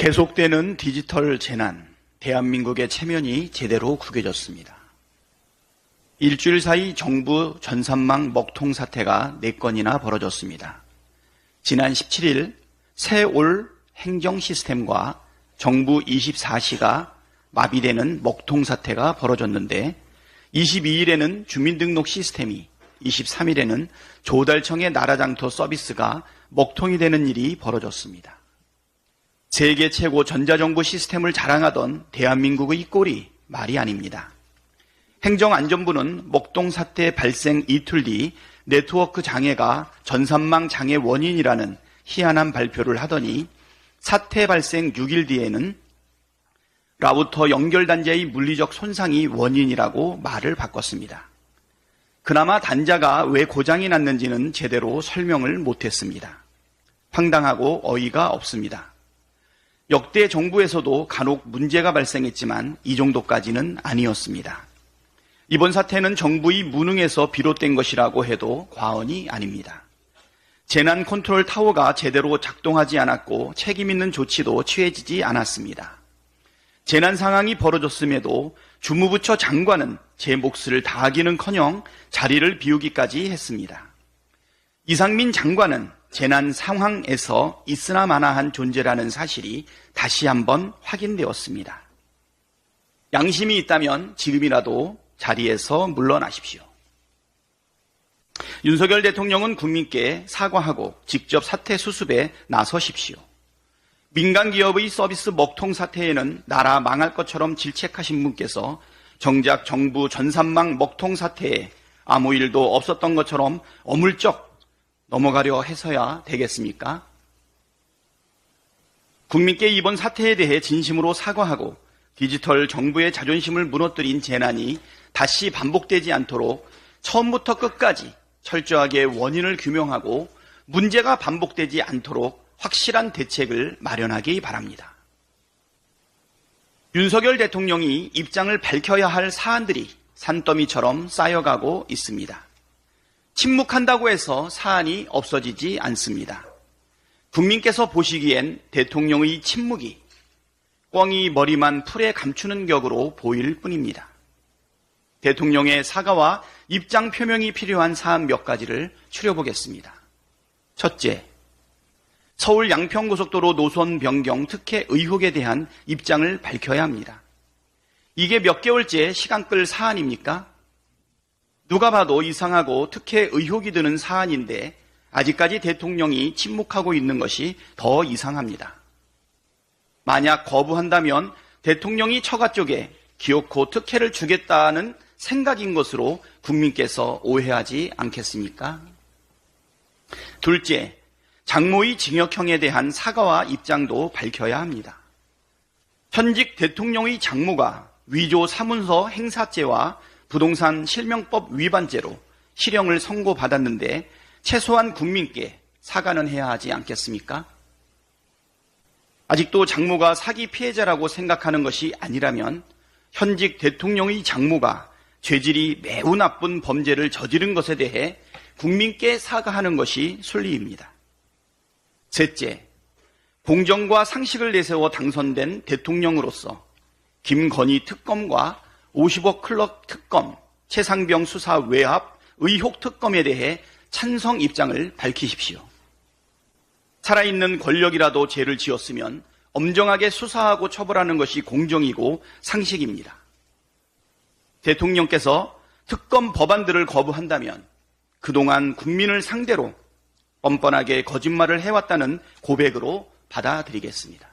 계속되는 디지털 재난, 대한민국의 체면이 제대로 구겨졌습니다. 일주일 사이 정부 전산망 먹통 사태가 4건이나 벌어졌습니다. 지난 17일 새올 행정 시스템과 정부 24시가 마비되는 먹통 사태가 벌어졌는데 22일에는 주민등록 시스템이 23일에는 조달청의 나라장터 서비스가 먹통이 되는 일이 벌어졌습니다. 세계 최고 전자정부 시스템을 자랑하던 대한민국의 꼴이 말이 아닙니다. 행정안전부는 먹동 사태 발생 이틀 뒤 네트워크 장애가 전산망 장애 원인이라는 희한한 발표를 하더니 사태 발생 6일 뒤에는 라우터 연결 단자의 물리적 손상이 원인이라고 말을 바꿨습니다. 그나마 단자가 왜 고장이 났는지는 제대로 설명을 못했습니다. 황당하고 어이가 없습니다. 역대 정부에서도 간혹 문제가 발생했지만 이 정도까지는 아니었습니다. 이번 사태는 정부의 무능에서 비롯된 것이라고 해도 과언이 아닙니다. 재난 컨트롤 타워가 제대로 작동하지 않았고 책임 있는 조치도 취해지지 않았습니다. 재난 상황이 벌어졌음에도 주무부처 장관은 제 몫을 다하기는커녕 자리를 비우기까지 했습니다. 이상민 장관은 재난 상황에서 있으나 마나한 존재라는 사실이 다시 한번 확인되었습니다. 양심이 있다면 지금이라도 자리에서 물러나십시오. 윤석열 대통령은 국민께 사과하고 직접 사태 수습에 나서십시오. 민간 기업의 서비스 먹통 사태에는 나라 망할 것처럼 질책하신 분께서 정작 정부 전산망 먹통 사태에 아무 일도 없었던 것처럼 어물쩍 넘어가려 해서야 되겠습니까? 국민께 이번 사태에 대해 진심으로 사과하고 디지털 정부의 자존심을 무너뜨린 재난이 다시 반복되지 않도록 처음부터 끝까지 철저하게 원인을 규명하고 문제가 반복되지 않도록 확실한 대책을 마련하기 바랍니다. 윤석열 대통령이 입장을 밝혀야 할 사안들이 산더미처럼 쌓여가고 있습니다. 침묵한다고 해서 사안이 없어지지 않습니다. 국민께서 보시기엔 대통령의 침묵이 꽝이 머리만 풀에 감추는 격으로 보일 뿐입니다. 대통령의 사과와 입장 표명이 필요한 사안 몇 가지를 추려보겠습니다. 첫째, 서울 양평고속도로 노선 변경 특혜 의혹에 대한 입장을 밝혀야 합니다. 이게 몇 개월째 시간 끌 사안입니까? 누가 봐도 이상하고 특혜 의혹이 드는 사안인데 아직까지 대통령이 침묵하고 있는 것이 더 이상합니다. 만약 거부한다면 대통령이 처가 쪽에 기어코 특혜를 주겠다는 생각인 것으로 국민께서 오해하지 않겠습니까? 둘째, 장모의 징역형에 대한 사과와 입장도 밝혀야 합니다. 현직 대통령의 장모가 위조 사문서 행사죄와 부동산 실명법 위반죄로 실형을 선고받았는데 최소한 국민께 사과는 해야 하지 않겠습니까? 아직도 장모가 사기 피해자라고 생각하는 것이 아니라면 현직 대통령의 장모가 죄질이 매우 나쁜 범죄를 저지른 것에 대해 국민께 사과하는 것이 순리입니다. 셋째, 공정과 상식을 내세워 당선된 대통령으로서 김건희 특검과 50억 클럽 특검, 최상병 수사 외압, 의혹 특검에 대해 찬성 입장을 밝히십시오. 살아있는 권력이라도 죄를 지었으면 엄정하게 수사하고 처벌하는 것이 공정이고 상식입니다. 대통령께서 특검 법안들을 거부한다면 그동안 국민을 상대로 뻔뻔하게 거짓말을 해왔다는 고백으로 받아들이겠습니다.